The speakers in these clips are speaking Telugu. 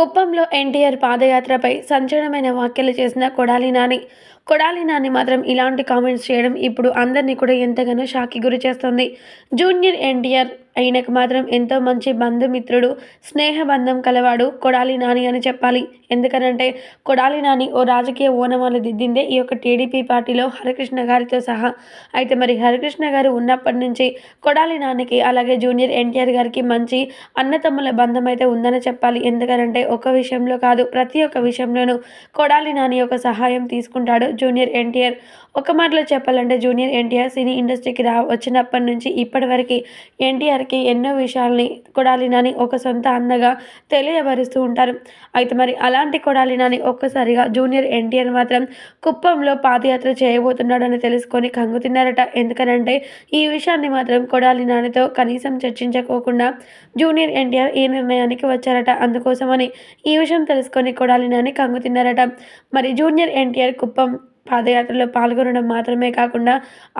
కుప్పంలో ఎన్టీఆర్ పాదయాత్రపై సంచలనమైన వ్యాఖ్యలు చేసిన కొడాలి నాని. కొడాలి నాని మాత్రం ఇలాంటి కామెంట్స్ చేయడం ఇప్పుడు అందరినీ కూడా ఎంతగానో షాక్కి గురి చేస్తుంది. జూనియర్ ఎన్టీఆర్ ఆయనకు మాత్రం ఎంతో మంచి బంధుమిత్రుడు స్నేహబంధం కలవాడు కొడాలి నాని అని చెప్పాలి. ఎందుకనంటే కొడాలి నాని ఓ రాజకీయ ఓనమాలు దిద్దిందే ఈ యొక్క టీడీపీ పార్టీలో హరికృష్ణ గారితో సహా. అయితే మరి హరికృష్ణ గారు ఉన్నప్పటి నుంచి కొడాలి నానికి అలాగే జూనియర్ ఎన్టీఆర్ గారికి మంచి అన్నతమ్ముల బంధం అయితే ఉందని చెప్పాలి. ఎందుకనంటే ఒక విషయంలో కాదు ప్రతి ఒక్క విషయంలోనూ కొడాలి నాని యొక్క సహాయం తీసుకుంటాడు. జూనియర్ ఎన్టీఆర్. ఒక మాటలో చెప్పాలంటే జూనియర్ ఎన్టీఆర్ సినీ ఇండస్ట్రీకి రా వచ్చినప్పటి నుంచి ఇప్పటి వరకు ఎన్టీఆర్కి ఎన్నో విషయాల్ని కొడాలి నాని ఒక సొంత అన్నగా తెలియబరుస్తూ ఉంటారు. అయితే మరి అలాంటి కొడాలి నాని ఒక్కసారిగా జూనియర్ ఎన్టీఆర్ మాత్రం కుప్పంలో పాదయాత్ర చేయబోతున్నాడని తెలుసుకొని కంగు తిన్నారట. ఎందుకనంటే ఈ విషయాన్ని మాత్రం కొడాలి నానితో కనీసం చర్చించుకోకుండా జూనియర్ ఎన్టీఆర్ ఈ నిర్ణయానికి వచ్చారట. అందుకోసమని ఈ విషయం తెలుసుకొని కొడాలి నాని కంగు తిన్నారట. మరి జూనియర్ ఎన్టీఆర్ కుప్పం పాదయాత్రలో పాల్గొనడం మాత్రమే కాకుండా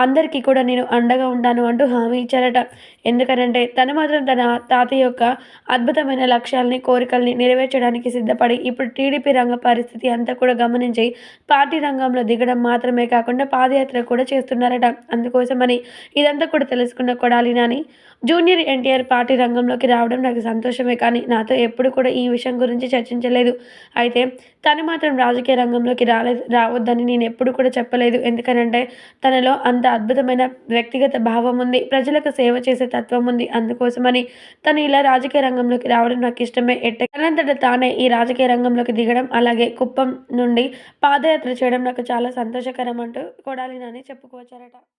అందరికీ కూడా నేను అండగా ఉంటాను అంటూ హామీ ఇచ్చారట. ఎందుకనంటే తను మాత్రం తన తాతయ్య యొక్క అద్భుతమైన లక్ష్యాలని కోరికల్ని నెరవేర్చడానికి సిద్ధపడి ఇప్పుడు టీడీపీ రంగ పరిస్థితి అంతా కూడా గమనించి పార్టీ రంగంలో దిగడం మాత్రమే కాకుండా పాదయాత్ర కూడా చేస్తున్నారట. అందుకోసమని ఇదంతా కూడా తెలుసుకున్న Kodali Nani junior NTR party రంగంలోకి రావడం నాకు సంతోషమే కానీ నాతో ఎప్పుడు కూడా ఈ విషయం గురించి చర్చించలేదు. అయితే తను మాత్రం రాజకీయ రంగంలోకి రాలేదు రావద్దని నేను ఎప్పుడు కూడా చెప్పలేదు. ఎందుకనంటే తనలో అంత అద్భుతమైన వ్యక్తిగత భావం ఉంది. ప్రజలకు సేవ చేసే తత్వం ఉంది. అందుకోసమని తను ఇలా రాజకీయ రంగంలోకి రావడం నాకు ఇష్టమే. ఎట్ట తనంతట తానే ఈ రాజకీయ రంగంలోకి దిగడం అలాగే కుప్పం నుండి పాదయాత్ర చేయడం నాకు చాలా సంతోషకరం అంటూ కొడాలి నాని చెప్పుకోవచ్చారట.